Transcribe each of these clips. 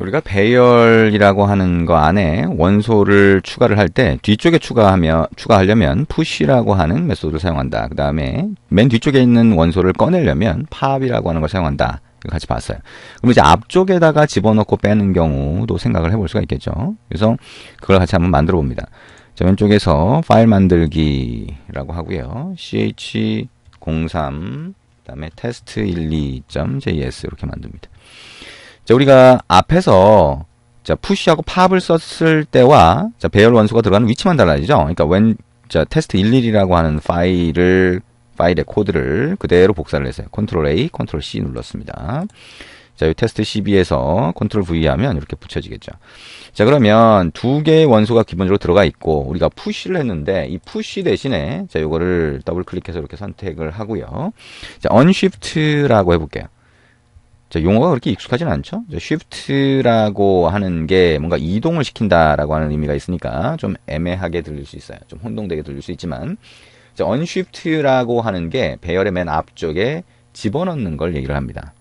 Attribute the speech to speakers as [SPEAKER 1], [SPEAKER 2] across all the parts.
[SPEAKER 1] 우리가 배열이라고 하는 거 안에 원소를 추가를 할 때 뒤쪽에 추가하며 추가하려면 push라고 하는 메소드를 사용한다. 그 다음에 맨 뒤쪽에 있는 원소를 꺼내려면 pop이라고 하는 걸 사용한다. 이거 같이 봤어요. 그럼 이제 앞쪽에다가 집어넣고 빼는 경우도 생각을 해볼 수가 있겠죠. 그래서 그걸 같이 한번 만들어 봅니다. 자, 왼쪽에서 파일 만들기라고 하고요. ch03 그다음에 test12.js 이렇게 만듭니다. 자, 우리가 앞에서 자, 푸시하고 팝을 썼을 때와 자, 배열 원소가 들어가는 위치만 달라지죠. 그러니까 웬 자, 테스트 11이라고 하는 파일을 파일의 코드를 그대로 복사를 했어요. 컨트롤 A, 컨트롤 C 눌렀습니다. 자, 이 테스트 12에서 컨트롤 V 하면 이렇게 붙여지겠죠. 자, 그러면 두 개의 원소가 기본적으로 들어가 있고 우리가 푸시를 했는데 이 푸시 대신에 자, 요거를 더블 클릭해서 이렇게 선택을 하고요. 자, unshift라고 해 볼게요. 자, 용어가 그렇게 익숙하진 않죠? 자, shift라고 하는 게 뭔가 이동을 시킨다라고 하는 의미가 있으니까 좀 애매하게 들릴 수 있어요. 좀 혼동되게 들릴 수 있지만 자, unshift라고 하는 게 배열의 맨 앞쪽에 집어넣는 걸 얘기를 합니다.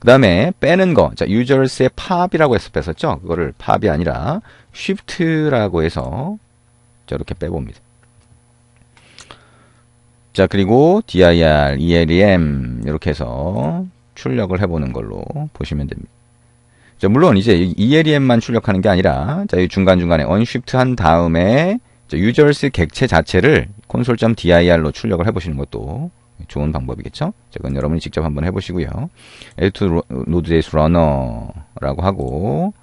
[SPEAKER 1] 그 다음에 빼는 거, 자, users의 pop이라고 해서 뺐었죠? 그거를 pop이 아니라 shift라고 해서 자, 이렇게 빼봅니다. 자, 그리고 dir, elem 이렇게 해서 출력을 해보는 걸로 보시면 됩니다. 자, 물론 이제 ELEM만 출력하는 게 아니라 자, 이 중간중간에 unshift 한 다음에 자, users 객체 자체를 console.dir로 출력을 해보시는 것도 좋은 방법이겠죠. 자, 그건 여러분이 직접 한번 해보시고요. to node.js runner라고 하고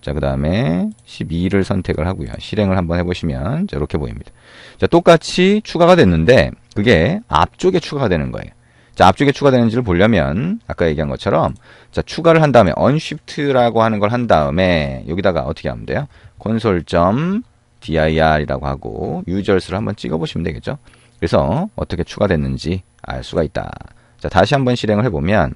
[SPEAKER 1] 자, 그 다음에 12를 선택을 하고요. 실행을 한번 해보시면 자, 이렇게 보입니다. 자, 똑같이 추가가 됐는데 그게 앞쪽에 추가가 되는 거예요. 자, 앞쪽에 추가되는지를 보려면 아까 얘기한 것처럼 자, 추가를 한 다음에 unshift라고 하는 걸 한 다음에 여기다가 어떻게 하면 돼요? console.dir이라고 하고 users를 한번 찍어 보시면 되겠죠? 그래서 어떻게 추가됐는지 알 수가 있다. 자, 다시 한번 실행을 해 보면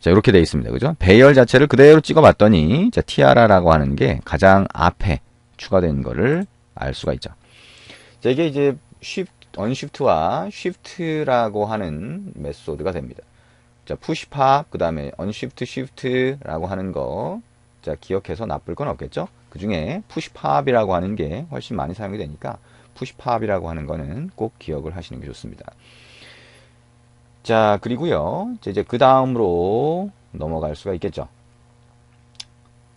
[SPEAKER 1] 자, 이렇게 되어 있습니다. 그죠? 배열 자체를 그대로 찍어 봤더니 자, tiara라고 하는 게 가장 앞에 추가된 거를 알 수가 있죠. 자, 이게 이제 unshift와 shift라고 하는 메소드가 됩니다. 자, pop, 그 다음에 unshift shift라고 하는 거, 자, 기억해서 나쁠 건 없겠죠? 그 중에 pop이라고 하는 게 훨씬 많이 사용이 되니까 pop이라고 하는 거는 꼭 기억을 하시는 게 좋습니다. 자, 그리고요, 이제 그 다음으로 넘어갈 수가 있겠죠?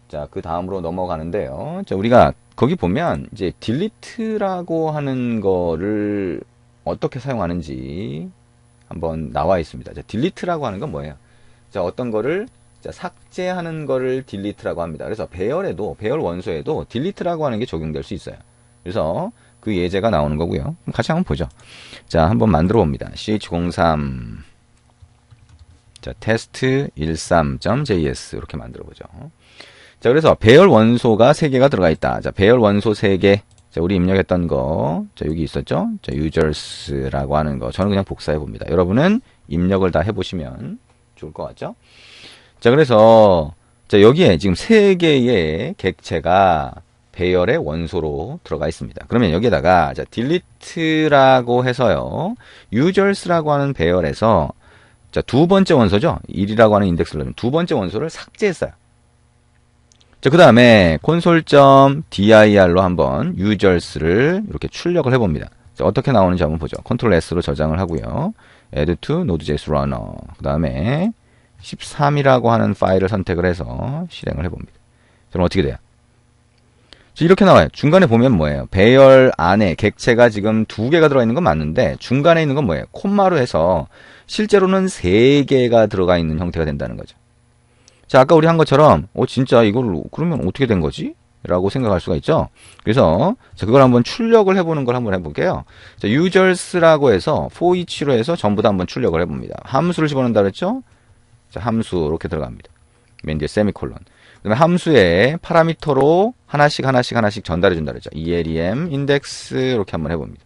[SPEAKER 1] 자, 그 다음으로 넘어가는데요. 자, 우리가 거기 보면 이제 딜리트라고 하는 거를 어떻게 사용하는지 한번 나와 있습니다. 자, 딜리트라고 하는 건 뭐예요? 자, 어떤 거를 자, 삭제하는 거를 딜리트라고 합니다. 그래서 배열에도 배열 원소에도 딜리트라고 하는 게 적용될 수 있어요. 그래서 그 예제가 나오는 거고요. 같이 한번 보죠. 자, 한번 만들어 봅니다. ch03 자, test13.js 이렇게 만들어 보죠. 자, 그래서 배열 원소가 3개가 들어가 있다. 자, 배열 원소 3개. 자, 우리 입력했던 거. 자, 여기 있었죠? 자, users라고 하는 거. 저는 그냥 복사해 봅니다. 여러분은 입력을 다 해보시면 좋을 것 같죠? 자, 그래서, 자, 여기에 지금 3개의 객체가 배열의 원소로 들어가 있습니다. 그러면 여기에다가, 자, delete라고 해서요, users라고 하는 배열에서, 자, 두 번째 원소죠? 1이라고 하는 인덱스를 넣으면 두 번째 원소를 삭제했어요. 자, 그 다음에 console.dir로 한번 users를 이렇게 출력을 해봅니다. 자, 어떻게 나오는지 한번 보죠. Ctrl S로 저장을 하고요. add to node.js runner. 그 다음에 13이라고 하는 파일을 선택을 해서 실행을 해봅니다. 그럼 어떻게 돼요? 이렇게 나와요. 중간에 보면 뭐예요? 배열 안에 객체가 지금 두 개가 들어가 있는 건 맞는데 중간에 있는 건 뭐예요? 콤마로 해서 실제로는 세 개가 들어가 있는 형태가 된다는 거죠. 자, 아까 우리 한 것처럼, 어, 진짜 이걸, 그러면 어떻게 된 거지? 라고 생각할 수가 있죠. 그래서, 자, 그걸 한번 출력을 해보는 걸 한번 해볼게요. 자, users라고 해서, for each로 해서 전부 다 한번 출력을 해봅니다. 함수를 집어넣는다 그랬죠? 자, 함수, 이렇게 들어갑니다. 맨 뒤에 세미콜론. 그 다음에 함수에 파라미터로 하나씩 하나씩 하나씩 전달해준다 그랬죠. elem, index, 이렇게 한번 해봅니다.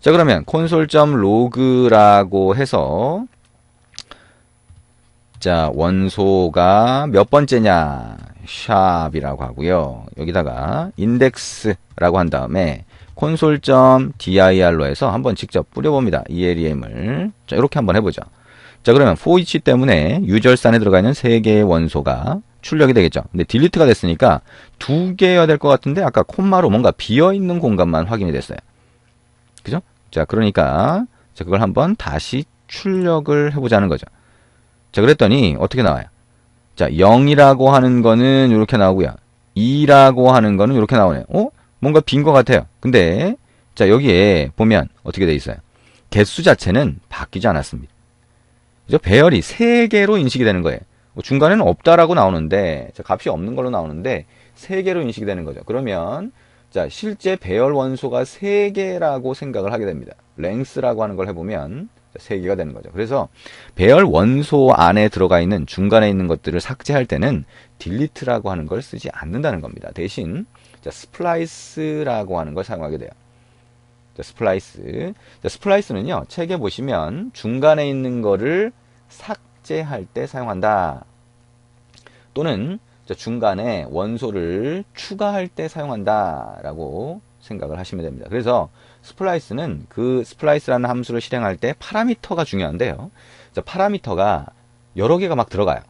[SPEAKER 1] 자, 그러면 console.log라고 해서, 자, 원소가 몇 번째냐? 샵이라고 하고요. 여기다가 index라고 한 다음에 console.dir로 해서 한번 직접 뿌려봅니다. elem을. 자, 이렇게 한번 해보죠. 자, 그러면 for each 때문에 유절산에 들어가 있는 세 개의 원소가 출력이 되겠죠. 근데 딜리트가 됐으니까 두 개여야 될 것 같은데 아까 콤마로 뭔가 비어 있는 공간만 확인이 됐어요. 그죠? 자, 그러니까 자, 그걸 한번 다시 출력을 해보자는 거죠. 자, 그랬더니 어떻게 나와요? 자, 0이라고 하는 거는 이렇게 나오고요. 2라고 하는 거는 이렇게 나오네요. 어? 뭔가 빈 것 같아요. 근데 자, 여기에 보면 어떻게 돼 있어요? 개수 자체는 바뀌지 않았습니다. 그죠? 배열이 3개로 인식이 되는 거예요. 뭐 중간에는 없다라고 나오는데 자, 값이 없는 걸로 나오는데 3개로 인식이 되는 거죠. 그러면 자, 실제 배열 원소가 3개라고 생각을 하게 됩니다. 랭스라고 하는 걸 해보면 3개가 되는 거죠. 그래서 배열 원소 안에 들어가 있는 중간에 있는 것들을 삭제할 때는 딜리트라고 하는 걸 쓰지 않는다는 겁니다. 대신 자, 스플라이스라고 하는 걸 사용하게 돼요. 자, 스플라이스. 자, 스플라이스는요, 책에 보시면 중간에 있는 거를 삭제할 때 사용한다. 또는 중간에 원소를 추가할 때 사용한다라고 생각을 하시면 됩니다. 그래서 스플라이스는 그 스플라이스라는 함수를 실행할 때 파라미터가 중요한데요. 자, 파라미터가 여러 개가 막 들어가요.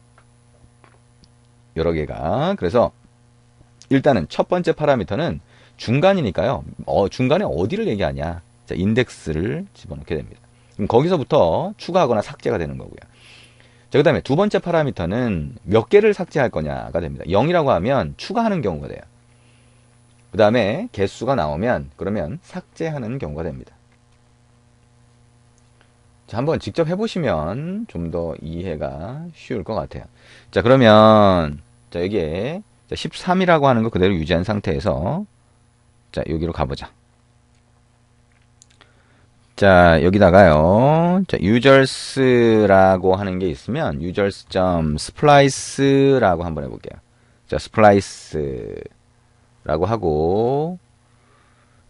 [SPEAKER 1] 여러 개가. 그래서 일단은 첫 번째 파라미터는 중간이니까요. 어, 중간에 어디를 얘기하냐. 자, 인덱스를 집어넣게 됩니다. 그럼 거기서부터 추가하거나 삭제가 되는 거고요. 자, 그 다음에 두 번째 파라미터는 몇 개를 삭제할 거냐가 됩니다. 0이라고 하면 추가하는 경우가 돼요. 그 다음에 개수가 나오면 그러면 삭제하는 경우가 됩니다. 자, 한번 직접 해보시면 좀 더 이해가 쉬울 것 같아요. 자, 그러면 자, 여기에 13이라고 하는 거 그대로 유지한 상태에서 자, 여기로 가보자. 자, 여기다가요. 자, users라고 하는 게 있으면 users.splice라고 한번 해볼게요. 자, splice 라고 하고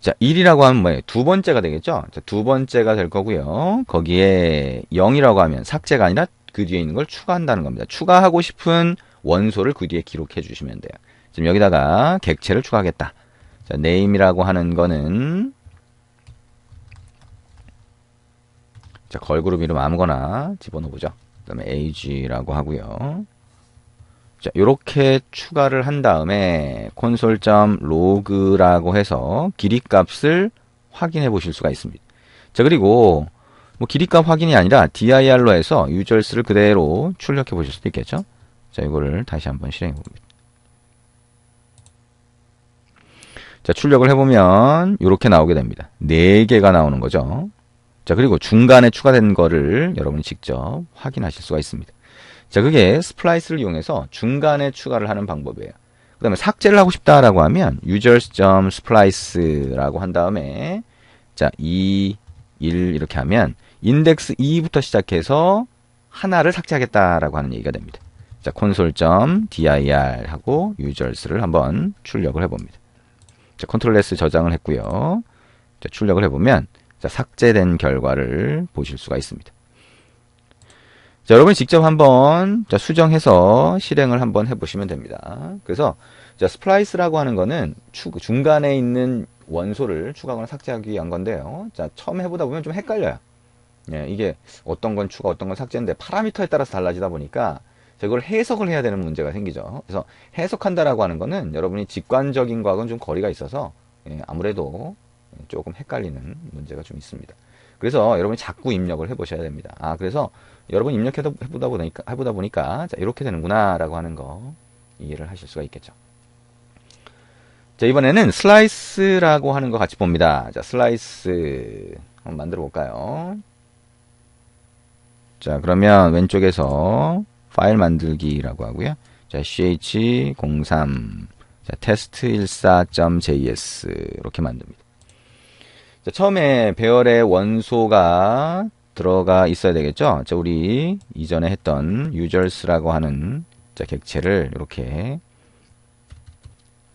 [SPEAKER 1] 자, 1이라고 하면 뭐예요? 두 번째가 되겠죠? 자, 두 번째가 될 거고요. 거기에 0이라고 하면 삭제가 아니라 그 뒤에 있는 걸 추가한다는 겁니다. 추가하고 싶은 원소를 그 뒤에 기록해 주시면 돼요. 지금 여기다가 객체를 추가하겠다. 자, name이라고 하는 거는 자, 걸그룹 이름 아무거나 집어넣어 보죠. 그 다음에 age라고 하고요. 자, 요렇게 추가를 한 다음에 console.log라고 해서 길이 값을 확인해 보실 수가 있습니다. 자, 그리고 뭐 길이 값 확인이 아니라 dir로 해서 users를 그대로 출력해 보실 수도 있겠죠. 자, 이거를 다시 한번 실행해 봅니다. 자, 출력을 해 보면 이렇게 나오게 됩니다. 4개가 나오는 거죠. 자, 그리고 중간에 추가된 거를 여러분이 직접 확인하실 수가 있습니다. 자, 그게 스플라이스를 이용해서 중간에 추가를 하는 방법이에요. 그 다음에 삭제를 하고 싶다라고 하면 users.splice라고 한 다음에 자, 2, 1 이렇게 하면 인덱스 2부터 시작해서 하나를 삭제하겠다라고 하는 얘기가 됩니다. 자, console.dir 하고 users를 한번 출력을 해봅니다. 자, 컨트롤 S 저장을 했고요. 자, 출력을 해보면 자, 삭제된 결과를 보실 수가 있습니다. 자, 여러분 직접 한번 자, 수정해서 실행을 한번 해보시면 됩니다. 그래서 자, 스플라이스라고 하는 거는 추, 중간에 있는 원소를 추가하거나 삭제하기 위한 건데요. 자, 처음 해보다 보면 좀 헷갈려요. 예, 이게 어떤 건 추가, 어떤 건 삭제인데 파라미터에 따라서 달라지다 보니까 이걸 해석을 해야 되는 문제가 생기죠. 그래서 해석한다라고 하는 거는 여러분이 직관적인 거하고는 좀 거리가 있어서 예, 아무래도 조금 헷갈리는 문제가 좀 있습니다. 그래서 여러분이 자꾸 입력을 해보셔야 됩니다. 아, 그래서 여러분 입력해보다 보니까, 해보다 보니까, 자, 이렇게 되는구나, 라고 하는 거 이해를 하실 수가 있겠죠. 자, 이번에는 슬라이스라고 하는 거 같이 봅니다. 자, 슬라이스 한번 만들어 볼까요? 자, 그러면 왼쪽에서 파일 만들기라고 하고요. 자, ch03 자, test14.js 이렇게 만듭니다. 자, 처음에 배열의 원소가 들어가 있어야 되겠죠. 자, 우리 이전에 했던 users라고 하는 자, 객체를 이렇게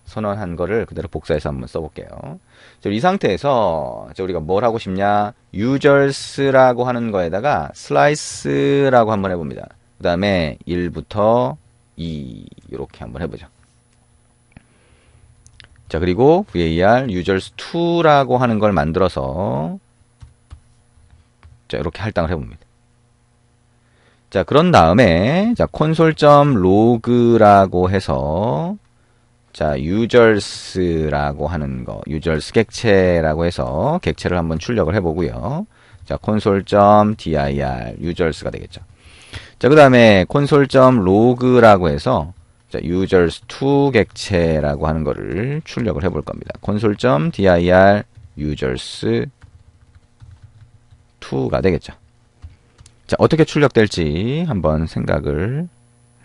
[SPEAKER 1] 선언한 거를 그대로 복사해서 한번 써볼게요. 자, 이 상태에서 자, 우리가 뭘 하고 싶냐? users라고 하는 거에다가 slice라고 한번 해봅니다. 그 다음에 1부터 2 이렇게 한번 해보죠. 자, 그리고 var users2라고 하는 걸 만들어서 자, 이렇게 할당을 해봅니다. 자, 그런 다음에, 자, console.log라고 해서, 자, users라고 하는 거, users 객체라고 해서 객체를 한번 출력을 해 보고요. 자, console.dir, users가 되겠죠. 자, 그 다음에 console.log라고 해서, 자, users2 객체라고 하는 거를 출력을 해볼 겁니다. console.dir, users2가 되겠죠. 자, 어떻게 출력될지 한번 생각을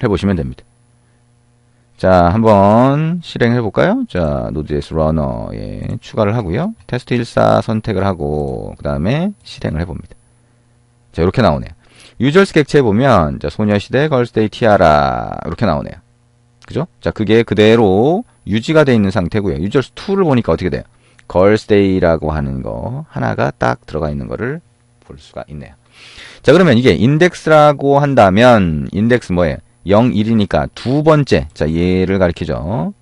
[SPEAKER 1] 해보시면 됩니다. 자, 한번 실행해 볼까요? 자, Node.js 러너에 추가를 하고요. 테스트 14 선택을 하고 그 다음에 실행을 해 봅니다. 자, 이렇게 나오네요. 유저스 객체에 보면 자, 소녀시대 걸스데이 티아라 이렇게 나오네요. 그죠? 자, 그게 그대로 유지가 되어 있는 상태고요. 유저스 2를 보니까 어떻게 돼요? 걸스데이라고 하는 거 하나가 딱 들어가 있는 거를 볼 수가 있네요. 자, 그러면 이게 인덱스라고 한다면, 인덱스 뭐예요? 0, 1이니까 두 번째. 자, 얘를 가리키죠.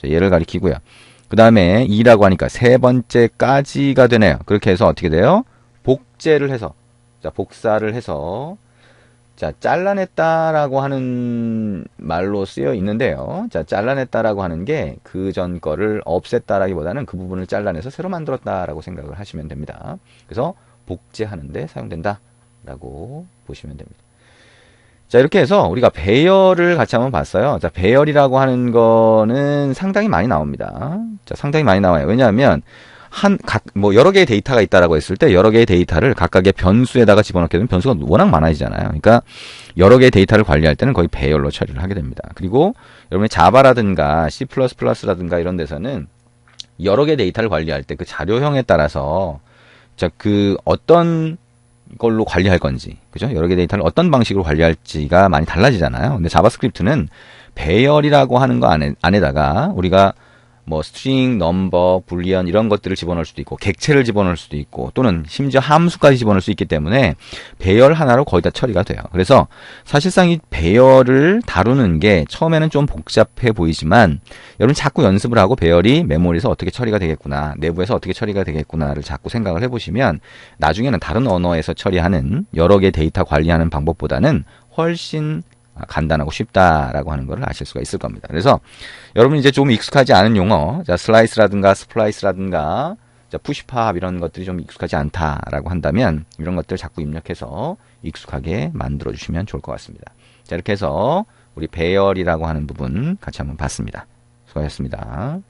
[SPEAKER 1] 자, 얘를 가리키고요. 그 다음에 2라고 하니까 세 번째까지가 되네요. 그렇게 해서 어떻게 돼요? 복제를 해서, 자, 복사를 해서, 자, 잘라냈다라고 하는 말로 쓰여 있는데요. 자, 잘라냈다라고 하는 게 그 전 거를 없앴다라기보다는 그 부분을 잘라내서 새로 만들었다라고 생각을 하시면 됩니다. 그래서 복제하는데 사용된다. 라고 보시면 됩니다. 자, 이렇게 해서 우리가 배열을 같이 한번 봤어요. 자, 배열이라고 하는 거는 상당히 많이 나옵니다. 자, 상당히 많이 나와요. 왜냐하면 한, 각, 뭐, 여러 개의 데이터가 있다라고 했을 때, 여러 개의 데이터를 각각의 변수에다가 집어넣게 되면 변수가 워낙 많아지잖아요. 그러니까, 여러 개의 데이터를 관리할 때는 거의 배열로 처리를 하게 됩니다. 그리고, 여러분의 자바라든가, C++라든가 이런 데서는, 여러 개의 데이터를 관리할 때 그 자료형에 따라서, 자, 그, 어떤, 걸로 관리할 건지, 그죠? 여러 개 데이터를 어떤 방식으로 관리할지가 많이 달라지잖아요. 근데 자바스크립트는 배열이라고 하는 거 안에, 안에다가 우리가 뭐 스트링, 넘버, 불리언 이런 것들을 집어넣을 수도 있고 객체를 집어넣을 수도 있고 또는 심지어 함수까지 집어넣을 수 있기 때문에 배열 하나로 거의 다 처리가 돼요. 그래서 사실상 이 배열을 다루는 게 처음에는 좀 복잡해 보이지만 여러분 자꾸 연습을 하고 배열이 메모리에서 어떻게 처리가 되겠구나, 내부에서 어떻게 처리가 되겠구나를 자꾸 생각을 해보시면 나중에는 다른 언어에서 처리하는 여러 개 데이터 관리하는 방법보다는 훨씬 간단하고 쉽다라고 하는 것을 아실 수가 있을 겁니다. 그래서 여러분 이제 좀 익숙하지 않은 용어, 자, 슬라이스라든가 스플라이스라든가 자, 푸시팝 이런 것들이 좀 익숙하지 않다라고 한다면 이런 것들 자꾸 입력해서 익숙하게 만들어 주시면 좋을 것 같습니다. 자, 이렇게 해서 우리 배열이라고 하는 부분 같이 한번 봤습니다. 수고하셨습니다.